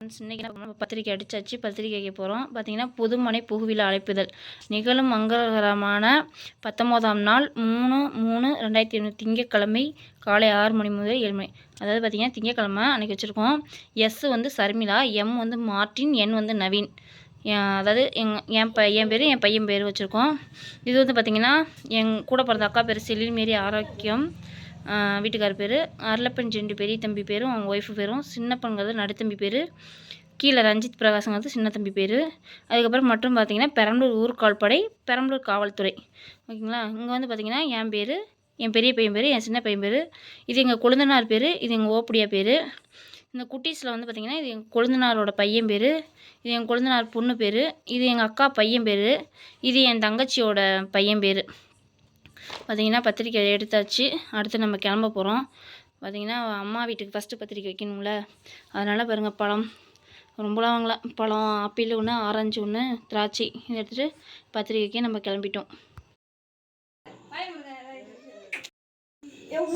Friends இன்றைக்கி நம்ம பத்திரிக்கை அடிச்சாச்சு. பத்திரிக்கை போகிறோம் பார்த்தீங்கன்னா புதுமனை புகுவிழா அழைப்புதல் நிகழும் மங்களகரமான பத்தொம்போதாம் நாள் மூணு மூணு ரெண்டாயிரத்தி இருபது திங்கட்கிழமை காலை ஆறு மணி முதல் ஏழு மணி. அதாவது பார்த்தீங்கன்னா திங்கட்கிழமை அன்றைக்கி வச்சுருக்கோம். எஸ் வந்து சர்மிளா எம் வந்து மார்ட்டின் என் வந்து நவீன். அதாவது எங் என் ப என் பேர் என் பையன் பேர் வச்சுருக்கோம். இது வந்து பார்த்திங்கன்னா என் கூட பிறந்த அக்கா பேர் செலின் மாரி ஆரோக்கியம். வீட்டுக்கார் பேர் அரளப்பன் ஜெண்டு பெரிய தம்பி பேரும் அவங்க ஒய்ஃபு பேரும் சின்னப்பனுங்கிறது நடுத்தம்பி பேர் கீழே ரஞ்சித் பிரகாசங்கிறது சின்ன தம்பி பேர். அதுக்கப்புறம் மற்றும் பார்த்தீங்கன்னா பெரம்பலூர் ஊர்கால்படை பெரம்பலூர் காவல்துறை. ஓகேங்களா? இங்கே வந்து பார்த்தீங்கன்னா என் பேர் என் பெரிய பையன் பேர் என் சின்ன பையன் பேர் இது எங்கள் கொழுந்தனார் பேர் இது எங்கள் ஓப்படியா பேர். இந்த குட்டீஸில் வந்து பார்த்திங்கன்னா இது எங்கள் கொழுந்தனாரோட பையன் பேர் இது என் கொழுந்தனார் பொண்ணு பேர் இது எங்கள் அக்கா பையன் பேர் இது என் தங்கச்சியோட பையன் பேர். பார்த்திங்கன்னா பத்திரிக்கை எடுத்தாச்சு. அடுத்து நம்ம கிளம்ப போகிறோம் பார்த்திங்கன்னா அம்மா வீட்டுக்கு ஃபஸ்ட்டு பத்திரிக்கை வைக்கணும்ல. அதனால் பாருங்கள் பழம். ரொம்பலாம் வாங்கலாம் பழம் ஆப்பிள் ஒன்று ஆரஞ்சு ஒன்று திராட்சை. இதை எடுத்துகிட்டு பத்திரிக்கைக்கு நம்ம கிளம்பிட்டோம்.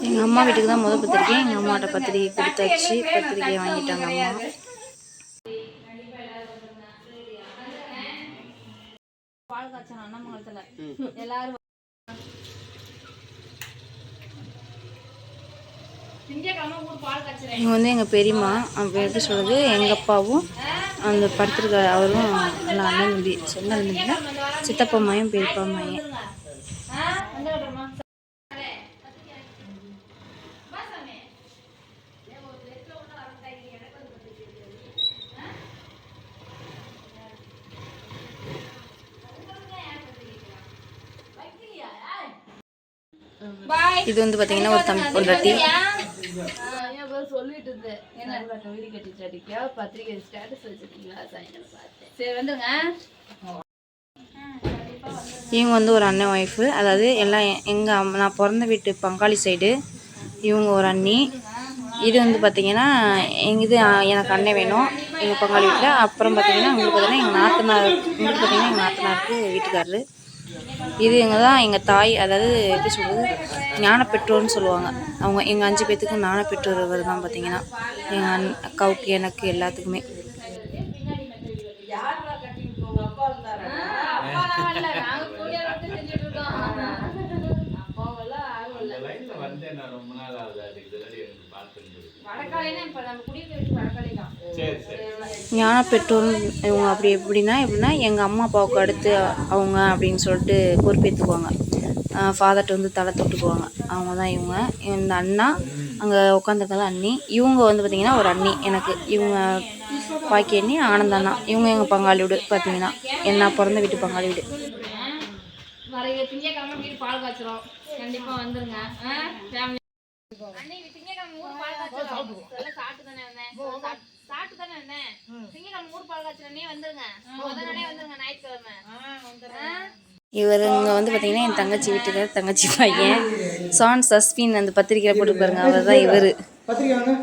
எங்கள் அம்மா வீட்டுக்கு தான் முதல் பத்திரிக்கை. எங்கள் அம்மாட்ட பத்திரிக்கை கொடுத்தாச்சு. பத்திரிக்கை வாங்கிட்டாங்க அம்மா. பால் அண்ணாமங்கலத்தில் எல்லாரும் இவங்க வந்து எங்கள் பெரியம்மா அப்போ எப்படி சொல்கிறது எங்கள் அப்பாவும் அந்த படுத்துருக்க அவரும் நல்லா அண்ணன் தம்பி சொந்த அண்ணன் தம்பி சித்தப்பா அம்மாயும் பெரியப்பா அம்மாயும். இது வந்து பார்த்தீங்கன்னா ஒரு தம்பி ஒரு ரத்தி பேர் சொல்லிட்டு இருந்தேன். என்ன? வீடு கட்டிட்டு அடிக்கா பத்திரிக்கை ஸ்டேட்டஸ் வச்சிருக்கீங்களா? சாயங்காலம் பார்த்தேன். சரி வந்துருங்க. இவங்க வந்து ஒரு அண்ணன் ஒய்ஃபு அதாவது எல்லாம் எங்கள் அம்மா நான் பிறந்த வீட்டு பங்காளி சைடு இவங்க ஒரு அண்ணி. இது வந்து பார்த்தீங்கன்னா எங்கள் இது எனக்கு அண்ணன் வேணும். எங்கள் பங்காளி வீட்டில் அப்புறம் பார்த்தீங்கன்னா உங்களுக்கு பார்த்தீங்கன்னா எங்கள் நாத்தனார் உங்களுக்கு பார்த்தீங்கன்னா எங்கள் நாத்தனாருக்கு வீட்டுக்காரரு. இது எங்க தான் எங்கள் தாய் அதாவது எப்படி சொல்கிறது ஞான பெற்றோர்னு சொல்லுவாங்க. அவங்க எங்கள் அஞ்சு பேத்துக்கும் ஞான பெற்றோர் இவர் தான் பார்த்தீங்கன்னா. எங்கள் அண் அக்காவுக்கு எனக்கு எல்லாத்துக்குமே. ரொம்ப நாள் ஆகுது ஞான பெற்றோர் இவங்க அப்படி எப்படின்னா எப்படின்னா எங்கள் அம்மா அப்பாவுக்கு அடுத்து அவங்க அப்படின்னு சொல்லிட்டு பொறுப்பேற்றுக்குவாங்க ஃபாதர்கிட்ட வந்து தலை தொட்டுக்குவாங்க. அவங்க தான் இவங்க. இந்த அண்ணா அங்கே உட்காந்துருக்கல அண்ணி. இவங்க வந்து பார்த்திங்கன்னா ஒரு அண்ணி எனக்கு. இவங்க பாக்கி அண்ணி ஆனந்த அண்ணா. இவங்க எங்கள் பங்காளி வீடு பார்த்தீங்கன்னா என்ன பிறந்த வீட்டு பங்காளி வீடு. வர திங்கக்கிழமை வீடு பால் காய்ச்சறோம். கண்டிப்பா வந்துருங்க. அன்னைக்கு திங்கக்கிழமை ஊர் பால் காய்ச்சறோம் எல்லாம் சாப்பிட்டு தானே வந்தேன். சாப்பிட்டு- சாப்பிட்டு தானே வந்தேன். திங்கக்கிழமை ஊர் பால் காய்ச்சறனே வந்துருங்க. முதல் நாளே வந்துருங்க ஞாயிற்றுக்கிழமை. ஆ? இவர் இங்கே வந்து பார்த்தீங்கன்னா என் தங்கச்சி வீட்டுக்கார் தங்கச்சி பையன். சான் சஸ்பின் அந்த பத்திரிக்கையில் போட்டு பாருங்க அவர் தான் இவர். பத்திரிக்கை